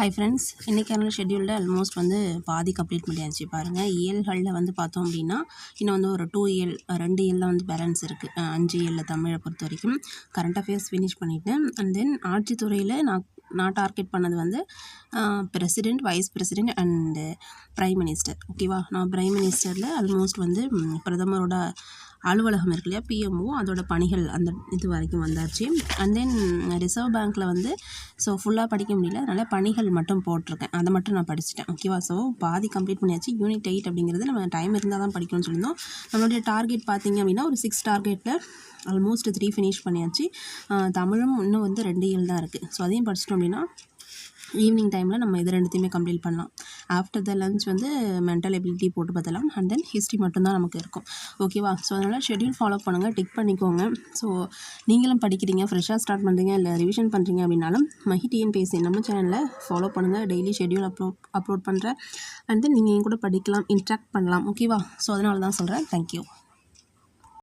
High friends இன்றைக்கான ஷெட்யூலில் almost வந்து பாதி கம்ப்ளீட் பண்ணியாச்சு பாருங்கள் இயல்களில் வந்து பார்த்தோம் அப்படின்னா இன்னும் வந்து ஒரு டூ இயல் ரெண்டு இயலில் வந்து பேலன்ஸ் இருக்குது அஞ்சு இயலில் தமிழை பொறுத்த வரைக்கும். கரண்ட் அஃபேர்ஸ் ஃபினிஷ் பண்ணிவிட்டேன் அண்ட் தென் ஆட்சித்துறையில் நான் நான் டார்கெட் பண்ணது வந்து president vice president and prime minister ஓகேவா நான் ப்ரைம் மினிஸ்டரில் ஆல்மோஸ்ட் வந்து பிரதமரோட அலுவலகம் இருக்கு இல்லையா? பிஎம்ஓ அதோட பணிகள் அந்த இது வரைக்கும் வந்தாச்சு. அண்ட் தென் ரிசர்வ் பேங்க்கில் வந்து ஸோ ஃபுல்லாக படிக்க முடியல. அதனால் பணிகள் மட்டும் போட்டிருக்கேன். அதை மட்டும் நான் படிச்சுட்டேன். ஓகேவா ஸோ பாதி கம்ப்ளீட் பண்ணியாச்சு. யூனிட் எயிட் அப்படிங்கிறது நம்ம டைம் இருந்தால் தான் படிக்கணும்னு சொல்லியிருந்தோம். நம்மளுடைய டார்கெட் பார்த்திங்க அப்படின்னா ஒரு சிக்ஸ் டார்கெட்டில் ஆல்மோஸ்ட் த்ரீ ஃபினிஷ் பண்ணியாச்சு. தமிழும் இன்னும் வந்து ரெண்டு இயல் தான் இருக்குது ஸோ அதையும் படிச்சிட்டோம் அப்படின்னா ஈவினிங் டைமில் நம்ம இது ரெண்டுத்தையுமே கம்ப்ளீட் பண்ணலாம். ஆஃப்டர் த லஞ்ச் வந்து மென்டல் எபிலிட்டி போட்டு பார்த்தலாம் அண்ட் தென் ஹிஸ்ட்ரி மட்டும்தான் நமக்கு இருக்கும். ஓகேவா ஸோ அதனால் ஷெட்யூல் ஃபாலோ பண்ணுங்கள் டிக் பண்ணிக்கோங்க. ஸோ நீங்களும் படிக்கிறீங்க ஃப்ரெஷ்ஷாக ஸ்டார்ட் பண்ணுறீங்க இல்லை ரிவிஷன் பண்ணுறீங்க அப்படின்னாலும் மஹி டிஎன்பிஎஸ்சி நம்ம சேனலில் ஃபாலோ பண்ணுங்கள் டெய்லி ஷெட்யூல் அப்லோட் அப்லோட் பண்ணுறேன் அண்ட் தென் நீங்கள் என் கூட படிக்கலாம் இன்ட்ராக்ட் பண்ணலாம். ஓகேவா ஸோ அதனால தான் சொல்கிறேன் தேங்க்யூ